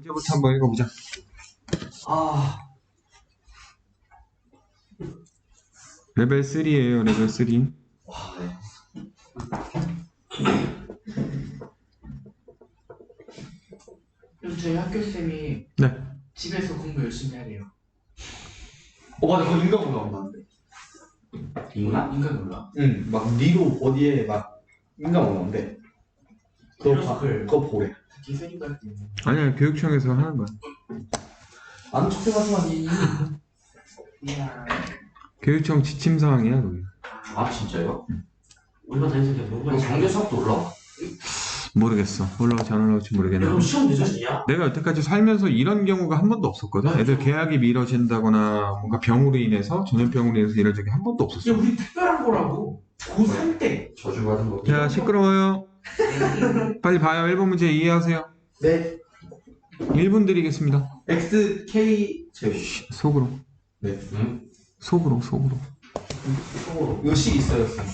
문제부터 한번 읽어보자. 아, 레벨 3예요, 레벨 3. 와, 네. 저희 학교 쌤이 네. 집에서 공부 열심히 하래요. 어, 맞아. 그거 인간 올라온다는데. 인간? 인간 몰라. 응, 막 니로 어디에 막 인간 올라온대. 그거 봐. 그거 보래. 아니야, 교육청에서 하는 거야. 척해 가지고니 이야. 교육청 지침 사항이야, 그게. 아 진짜요? 우리가 다니는 게 너무 이거 많이 강제 수업도 올라와. 모르겠어. 올라올지 안 올라올지 모르겠네. 그럼 시험 늦어지냐? 내가 여태까지 살면서 이런 경우가 한 번도 없었거든. 애들 계약이 미뤄진다거나 뭔가 병으로 인해서 전염병으로 인해서 이런 적이 한 번도 야, 없었어. 우리 특별한 거라고. 고3 때. 저주받은 거 자, 시끄러워요. 빨리 봐요. 1번 문제 이해하세요. 네. 1분 드리겠습니다. X, K, 제곱. 쉬, 속으로. 네. 응? 속으로, 속으로. 속으로. 이거 식 있어요, 쌤.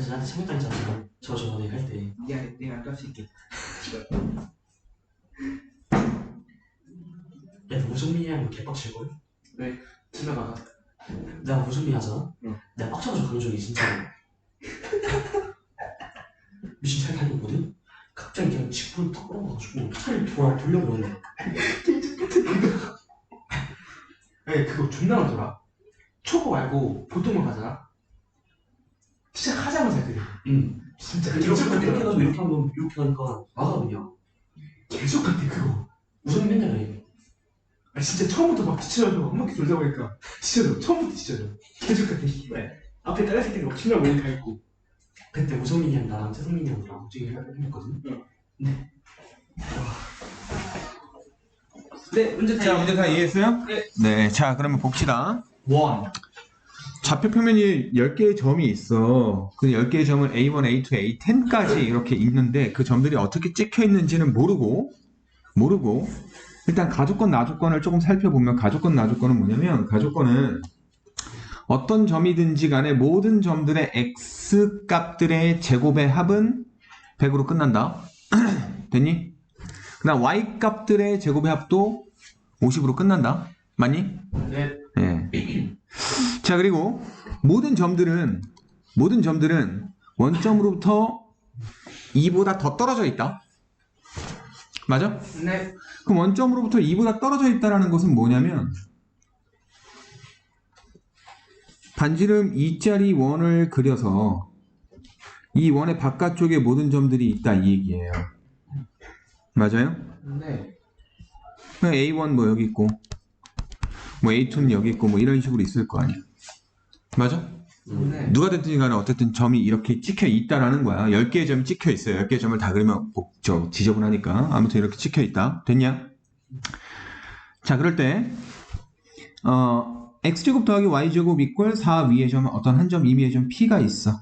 아니 나한테 참여당했잖아 저 저번에 할때 미안해, 내가 아깝게 할게. 야, 우정민이 하면 개빡칠걸? 집에 가가. 내가 우정민 하잖아? 응. 내가 빡쳐가지고 그런 적이 진짜 미친 잘 다니거든? 갑자기 그냥 직분을 딱 끌어가지고 차를 돌아 돌려버렸네 네, 그거 존나 많더라. 초보 말고 보통만 가잖아. 시작하자마자 그래. 응 진짜 이렇게 개적 이렇게. 해가지고 이렇게 하면 이렇게 하니까 나가 그냥 개적 같아, 그거. 우정민 맨날 해 아 진짜 처음부터 막 뒤쳐져 한 바퀴 돌다 보니까 뒤쳐져 처음부터 뒤쳐져 계속 같아 씨발 앞에 다른 새끼들 막 멀리 가 있고 그때 우정민이랑 나랑 최성민이 형이랑 저기 했거든? 네 문제 자, 문제 다 이해했어요? 네. 네. 자, 그러면 봅시다. 원. 좌표 표면이 10개의 점이 있어. 그 10개의 점을 A1, A2, A10까지 이렇게 있는데 그 점들이 어떻게 찍혀 있는지는 모르고 모르고 일단 가족권 나조건을 조금 살펴보면 가족권 나조건은 뭐냐면 가족권은 어떤 점이든지 간에 모든 점들의 x 값들의 제곱의 합은 100으로 끝난다. 됐니? 그 다음 y 값들의 제곱의 합도 50으로 끝난다. 맞니? 네 예. 자, 그리고 모든 점들은 모든 점들은 원점으로부터 2보다 더 떨어져 있다. 맞아? 네. 그럼 원점으로부터 2보다 떨어져 있다라는 것은 뭐냐면 반지름 2짜리 원을 그려서 이 원의 바깥쪽에 모든 점들이 있다 이 얘기예요. 맞아요? 네. 그냥 A1 뭐 여기 있고 뭐 A2는 여기 있고 뭐 이런 식으로 있을 거 아니야. 맞아? 네. 누가 됐든 간에 어쨌든 점이 이렇게 찍혀 있다라는 거야. 10개의 점이 찍혀 있어요. 10개의 점을 다 그리면 복, 저, 지저분하니까. 아무튼 이렇게 찍혀 있다. 됐냐? 자, 그럴 때, 어, x제곱 더하기 y제곱 이퀄 4 위의 점 어떤 한 점, 임의의 점 p가 있어.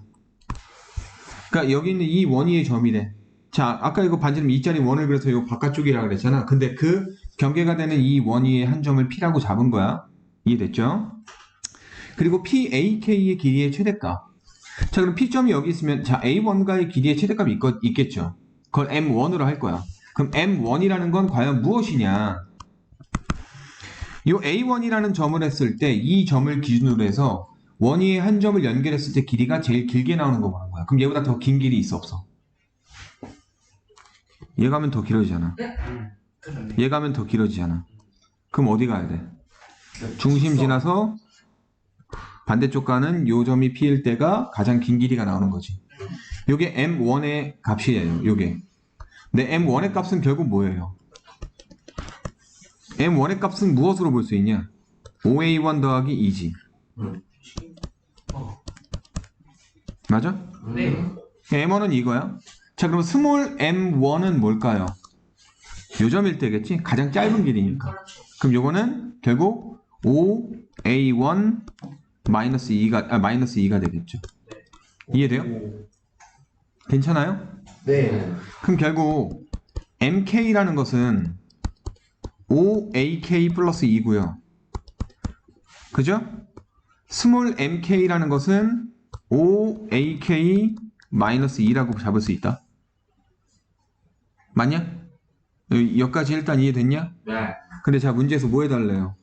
그러니까 여기 있는 이 원위의 점이래. 자, 아까 이거 반지름 2짜리 원을 그려서 이거 바깥쪽이라 그랬잖아. 근데 그 경계가 되는 이 원위의 한 점을 p라고 잡은 거야. 이해됐죠? 그리고 PAK의 길이의 최대값. 자, 그럼 P점이 여기 있으면, 자, A1과의 길이의 최대값이 있, 있겠죠. 그걸 M1으로 할 거야. 그럼 M1이라는 건 과연 무엇이냐? 이 A1이라는 점을 했을 때, 이 점을 기준으로 해서 원위의 한 점을 연결했을 때 길이가 제일 길게 나오는 거 보는 거야. 그럼 얘보다 더 긴 길이 있어, 없어? 얘 가면 더 길어지잖아. 그러네. 얘 가면 더 길어지잖아. 그럼 어디 가야 돼? 중심 지나서 반대쪽 가는 요 점이 P일 때가 가장 긴 길이가 나오는 거지. 요게 M1의 값이에요. 요게. 근데 M1의 값은 결국 뭐예요? M1의 값은 무엇으로 볼 수 있냐? 5A1 더하기 2지. 어. 맞아? 네. M1은 이거야. 자, 그럼 스몰 M1은 뭘까요? 요 점일 때겠지? 가장 짧은 길이니까. 그럼 요거는 결국 5a1 마이너스 2가 아 마이너스 2가 되겠죠. 이해돼요? 괜찮아요? 네. 그럼 결국 mk라는 것은 5ak 플러스 2고요. 그죠? 스몰 mk라는 것은 5ak 마이너스 2라고 잡을 수 있다. 맞냐? 여- 여기까지 일단 이해됐냐? 네. 근데 자 문제에서 뭐 해달래요?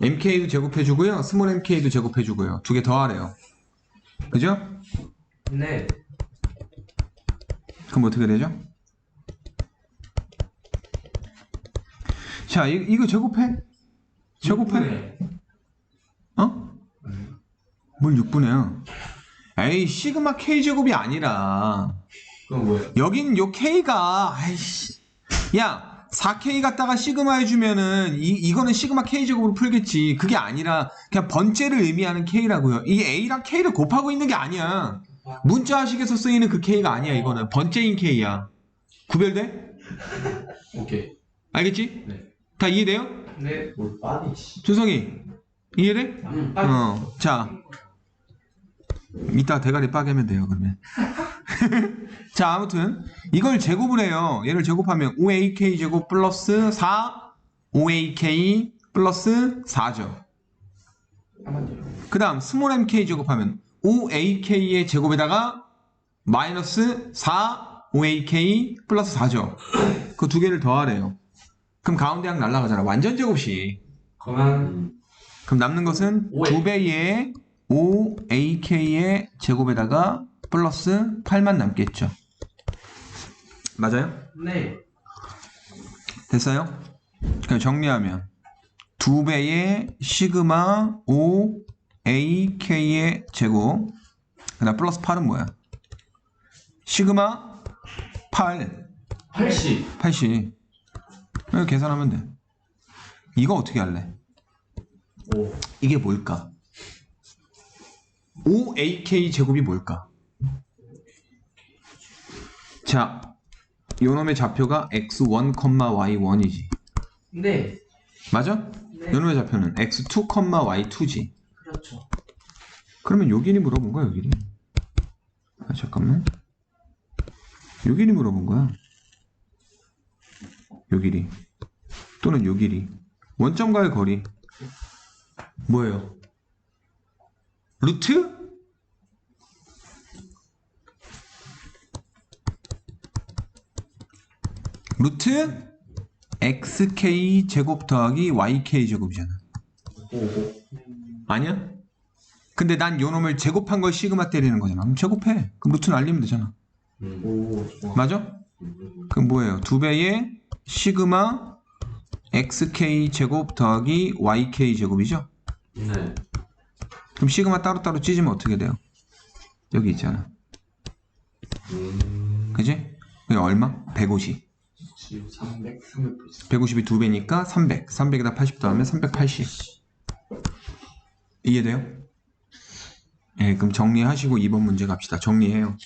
Mk도 제곱해주고요. 스몰 mk도 제곱해주고요. 두 개 더 하래요. 그죠? 네. 그럼 어떻게 되죠? 자, 이, 이거 제곱해? 제곱해? 어? 뭘 6분해요? 에이, 시그마 K 제곱이 아니라 그건 뭐예요? 여긴 요 K가 아이씨. 야, 4K 갖다가 시그마 해주면은 이 이거는 시그마 K 제곱으로 풀겠지. 그게 아니라 그냥 번째를 의미하는 K라고요. 이 A랑 K를 곱하고 있는 게 아니야. 문자식에서 쓰이는 그 K가 아니야. 이거는 번째인 K야. 구별돼? 오케이. 알겠지? 네. 다 이해돼요? 네. 뭘 빠니 씨. 준성이 이해돼? 음. 어. 자, 이따 대가리 빠개면 돼요. 그러면. 자, 아무튼 이걸 제곱을 해요. 얘를 제곱하면 5ak 제곱 플러스 4 5ak 플러스 4죠. 그 다음 스몰 mk 제곱하면 5ak의 제곱에다가 마이너스 4 5ak 플러스 4죠. 그 두 개를 더하래요. 그럼 가운데 항 날라가잖아. 완전 제곱식. 그러면 그럼 남는 것은 오에. 두 배의 5ak의 제곱에다가 플러스 8만 남겠죠. 맞아요? 네. 됐어요? 그럼 정리하면 두 배의 시그마 5ak의 제곱 그 다음 플러스 8은 뭐야? 시그마 8 80. 80 이거 계산하면 돼. 이거 어떻게 할래? 오. 이게 뭘까? 5ak 제곱이 뭘까? 자, 요놈의 좌표가 x1, y1이지. 네. 맞아? 네. 요놈의 좌표는 x2, y2지. 그렇죠. 그러면 요 길이 물어본 거야, 요 길이. 아, 잠깐만. 요 길이 물어본 거야. 요 길이. 또는 요 길이. 원점과의 거리. 뭐예요? 루트? 루트 xk 제곱 더하기 yk 제곱이잖아. 오. 아니야? 근데 난 요놈을 제곱한 걸 시그마 때리는 거잖아. 그럼 제곱해. 그럼 루트 날리면 되잖아. 맞아? 그럼 뭐예요? 두 배의 시그마 xk 제곱 더하기 yk 제곱이죠? 네. 그럼 시그마 따로따로 찢으면 어떻게 돼요? 여기 있잖아. 그지? 여기 얼마? 150. 300, 300 150이 두 배니까 300. 300에다 80 더하면 380. 이해돼요? 예, 그럼 정리하시고 2번 문제 갑시다. 정리해요.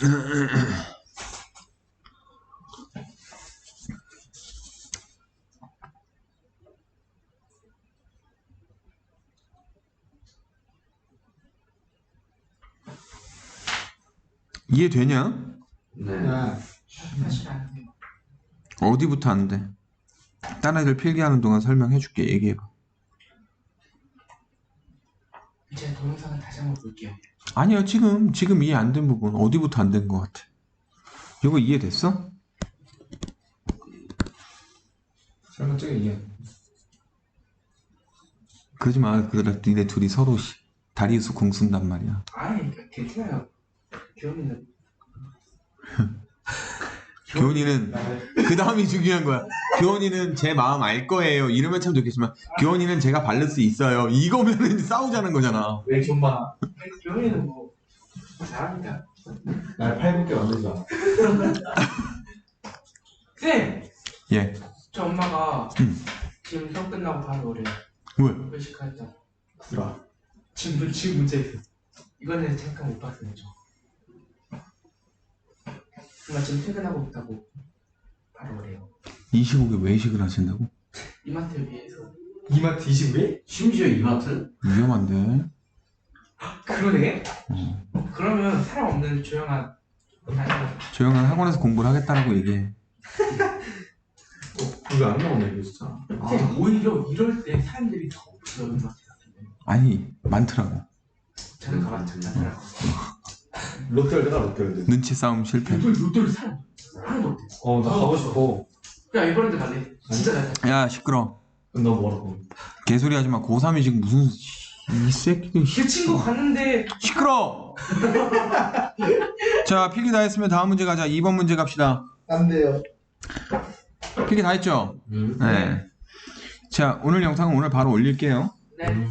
이해되냐? 네. 돼. 어디부터 안 돼? 딴 애들 필기하는 동안 설명해줄게. 얘기해봐. 제가 동영상을 다시 한번 볼게요. 아니요, 지금, 지금 이해 안 된 부분. 어디부터 안 된 것 같아? 이거 이해됐어? 설마 저게 이게 그러지 마. 그러다 니네 둘이 서로 씨, 다리에서 공 쓴단 말이야. 아니, 괜찮아요. 기현이는 교원이는, 그 다음이 중요한 거야. 교원이는 제 마음 알 거예요. 이러면 참 좋겠지만, 교원이는 제가 바를 수 있어요. 이거면은 싸우자는 거잖아. 왜 존마 기현이는 뭐 잘하니까. 날 팔굽게 만들지 마. 쌤, 예. 저 엄마가 음. 지금 수업 끝나고 바로 오래요. 왜? 외식하자. 구라. 지금 문- 지금 문제 있어. 이거는 잠깐 못 봤어요 저. 엄마 지금 퇴근하고 있다고 바로 오래요. 이 시국에 외식을 하신다고? 이마트를 위해서. 이마트 20왜? 심지어 이마트? 위험한데. 그러네? 어. 그러면 사람 없는 조용한 조용한 학원에서 공부를 하겠다라고 얘기해. 그거 안 나오네 이거 진짜. 아, 오히려 이럴 때 사람들이 더 없어요 이마트 같은 데. 아니 많더라고. 저는 가봤죠. 나더라고. 롯데월드가 롯데월드. 눈치 싸움 실패. 사람 하나도 없대. 어, 나 가고 싶어. 야 이번에도 갈래. 진짜 잘. 야 시끄러. 너 뭐라고? 개소리 하지 마. 고3이 지금 무슨 이 새끼들 그 친구 갔는데 시끄러. 자 필기 다 했으면 다음 문제 가자. 2번 문제 갑시다. 안 돼요. 필기 다 했죠? 응. 네. 자 오늘 영상은 오늘 바로 올릴게요. 네.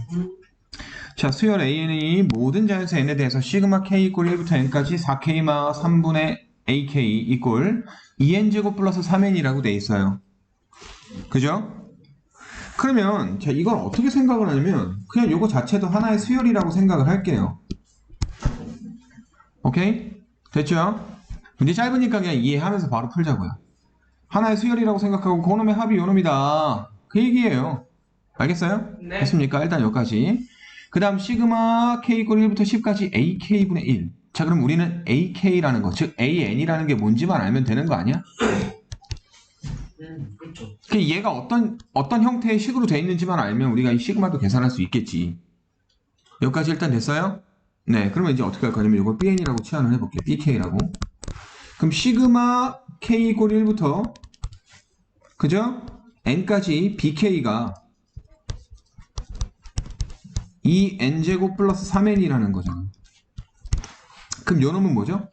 자, 수열 AN이 모든 자연수 n에 대해서 시그마 k 이꼴 1부터 n까지 4k마 3분의 ak 이꼴 2n제곱 플러스 3n이라고 돼 있어요. 그죠? 그러면 자 이걸 어떻게 생각을 하냐면 그냥 요거 자체도 하나의 수열이라고 생각을 할게요. 오케이? 됐죠? 문제 짧으니까 그냥 이해하면서 바로 풀자고요. 하나의 수열이라고 생각하고 그놈의 합이 요놈이다. 그 얘기예요. 알겠어요? 네. 됐습니까? 일단 여기까지. 그 다음 시그마 k 이꼴 1부터 10까지 ak분의 1. 자 그럼 우리는 ak라는 거, 즉 an이라는 게 뭔지만 알면 되는 거 아니야? 음 그렇죠. 그 얘가 어떤 어떤 형태의 식으로 돼 있는지만 알면 우리가 이 시그마도 계산할 수 있겠지. 여기까지 일단 됐어요? 네, 그러면 이제 어떻게 할 거냐면 이걸 bn이라고 치환을 해볼게요. bk라고. 그럼 시그마 k 이꼴 1부터 그죠? n까지 bk가 2n제곱 플러스 3n이라는 거잖아. 그럼 요 놈은 뭐죠?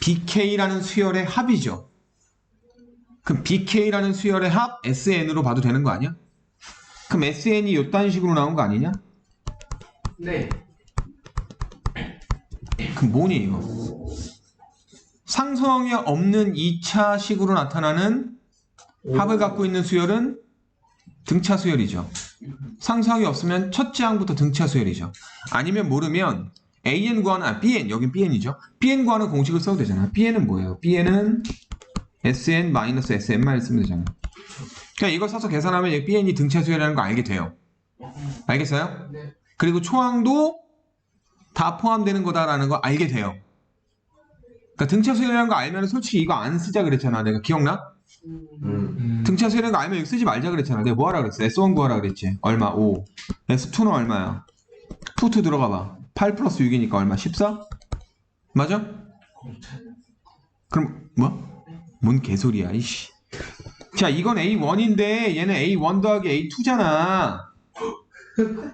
bk라는 수열의 합이죠. 그럼 BK라는 수열의 합 SN으로 봐도 되는 거 아니야? 그럼 SN이 요딴 식으로 나온 거 아니냐? 네. 그럼 뭐니 이거? 상성이 없는 2차 식으로 나타나는 합을 갖고 있는 수열은 등차 수열이죠. 상성이 없으면 첫째 항부터 등차 수열이죠. 아니면 모르면 AN 구하는 아 BN 여긴 BN이죠. BN 구하는 공식을 써도 되잖아. BN은 뭐예요? BN은 SN 마이너스 SN만 쓰면 되잖아. 그러니까 이걸 써서 계산하면 BN이 등차 수열이라는 거 알게 돼요. 알겠어요? 네. 그리고 초항도 다 포함되는 거다라는 거 알게 돼요. 그러니까 등차 수열이라는 거 알면 솔직히 이거 안 쓰자 그랬잖아. 내가 기억나? 음, 응. 등차 수열이라는 거 알면 쓰지 말자 그랬잖아. 내가 뭐 하라 그랬어? S1 구하라 그랬지. 얼마? 5. S2는 얼마야? 푸트 들어가 봐. 8 플러스 6이니까 얼마? 14? 맞아? 그럼 뭐? 뭔 개소리야 이씨. 자 이건 A1인데 얘는 A1 더하기 A2잖아. 그러네.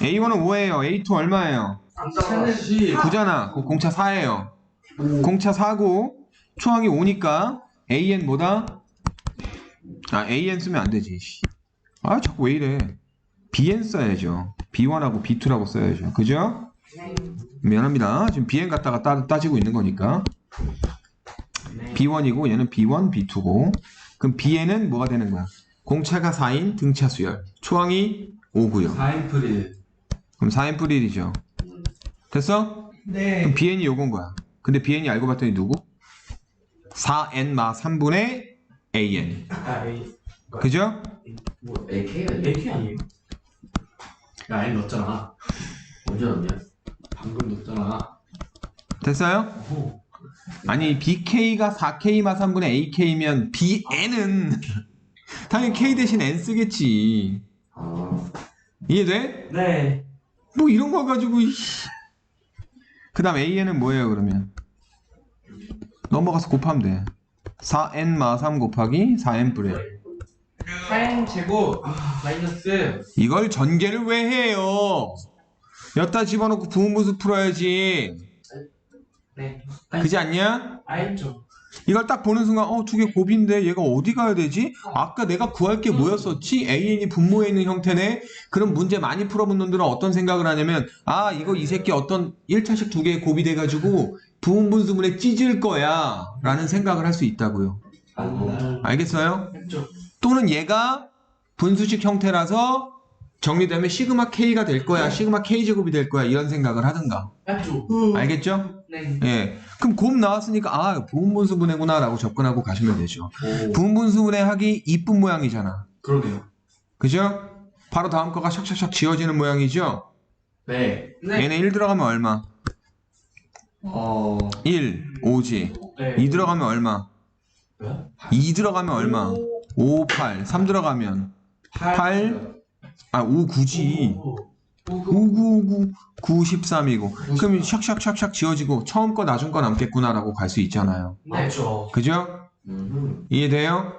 A1은 5예요. A2 얼마예요? 차는 9잖아. 그 공차 4예요. 공차 4고 초항이 5니까 AN 뭐다? 아 AN 쓰면 안 되지. 씨. 아 자꾸 왜 이래? BN 써야죠. B1하고 B2라고 써야죠. 그죠? 네. 미안합니다. 지금 BN 갖다가 따, 따지고 있는 거니까. 네. B1이고 얘는 B1, B2고. 그럼 BN은 뭐가 되는 거야? 공차가 4인 등차 수열. 초항이 5고요. 4인프리. 그럼 4n 플 1이죠. 됐어? 네. 그럼 BN이 요건 거야. 근데 BN이 알고 봤더니 누구? 4n 마 3분의 AN. 아, 에이. 그죠? 뭐 AK 아니야? AK 아니에요? 야, 애 넣었잖아. 언제 났냐? 방금 넣었잖아. 됐어요? 어. 아니 BK가 4K 마 3분의 AK면 BN은 당연히 K 대신 N 쓰겠지. 아. 이해돼? 네. 뭐 이런 거 가지고 그 다음 AN은 뭐예요 그러면? 넘어가서 곱하면 돼. 4n 마3 곱하기 4n 플 1. 4n 제곱 마이너스 이걸 전개를 왜 해요? 여기다 집어넣고 부분분수 풀어야지. 네. 그지 않냐? 알죠. 이걸 딱 보는 순간 어 두 개 곱인데 얘가 어디 가야 되지? 아까 내가 구할 게 뭐였었지? AN이 분모에 있는 형태네? 그럼 문제 많이 풀어본 놈들은 어떤 생각을 하냐면 아 이거 이 새끼 어떤 1차식 두 개의 곱이 돼가지고 부분 분수문에 찢을 거야 라는 생각을 할 수 있다고요 아, 알겠어요? 또는 얘가 분수식 형태라서 정리되면 시그마 K가 될 거야, 시그마 K 제곱이 될 거야 이런 생각을 하든가. 알겠죠? 네. 예. 그럼 곱 나왔으니까 아 부분 분수분해구나 라고 접근하고 가시면 되죠. 오, 부분 분수분해 하기 이쁜 모양이잖아. 그러네요. 그죠? 바로 다음 거가 샥샥샥 지워지는 모양이죠? 네. 네. 얘네 1 들어가면 얼마? 어, 1, 5지. 네. 2 들어가면 얼마? 네? 2 들어가면 얼마? 5, 8. 3 들어가면? 8. 아, 5, 9지. 5, 9, 5, 9, 9, 13이고. 그럼 샥샥샥샥 지워지고 처음 거 나중 거 남겠구나라고 갈 수 있잖아요. 네. 맞죠. 그죠? 음, 이해돼요?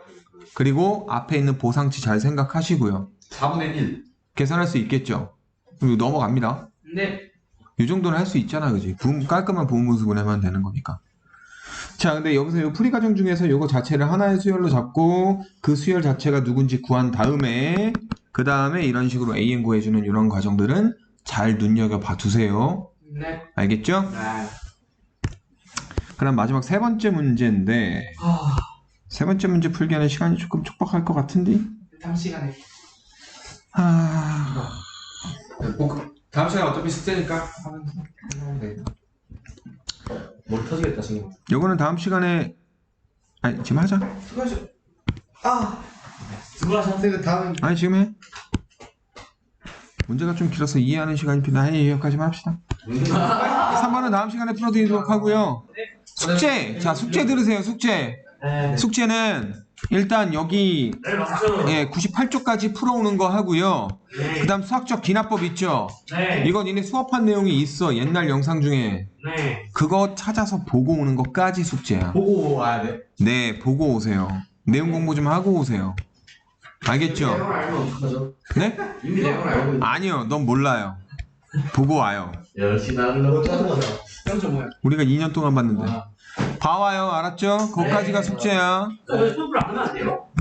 그리고 앞에 있는 보상치 잘 생각하시고요. 4분의 1. 계산할 수 있겠죠? 그럼 넘어갑니다. 네. 이 정도는 할 수 있잖아, 그지? 부분, 깔끔한 부분분수분해만 되는 거니까. 자, 근데 여기서 이 풀이 과정 중에서 이거 자체를 하나의 수열로 잡고 그 수열 자체가 누군지 구한 다음에 그 다음에 이런 식으로 AN 구해주는 이런 과정들은 잘 눈여겨 봐 두세요. 네. 알겠죠? 아. 그럼 마지막 세 번째 문제인데 아. 세 번째 문제 풀기에는 시간이 조금 촉박할 것 같은데? 다음 시간에. 아... 뭐, 그, 다음 시간에 어차피 숙제니까 하면 하면 되겠다. 머리 터지겠다, 지금. 요거는 다음 시간에 아니 지금 하자. 수고하셨. 아! 수고하셨어요. 다음. 아니 지금 해. 문제가 좀 길어서 이해하는 시간이 필요하니 여기까지만 합시다. 3번은 다음 시간에 풀어드리도록 하고요. 숙제! 자, 숙제 들으세요, 숙제. 네. 숙제는 일단 여기 네. 예, 98쪽까지 풀어오는 거 하고요. 네. 그 다음 수학적 기납법 있죠? 네. 이건 이미 수업한 내용이 있어, 옛날 영상 중에. 네. 그거 찾아서 보고 오는 것까지 숙제야. 보고 와야 돼. 네, 보고 오세요. 내용 공부 좀 하고 오세요. 알겠죠? 내용을 알면 어떡하죠? 네? 이미 내용을 알고 있는 아니요, 넌 몰라요. 보고 와요. 역시 나는 너무 짜증나. 0.5야. 우리가 2년 동안 봤는데. 아. 봐와요, 알았죠? 거기까지가 숙제야. 왜 수업을 안 하면 안 돼요?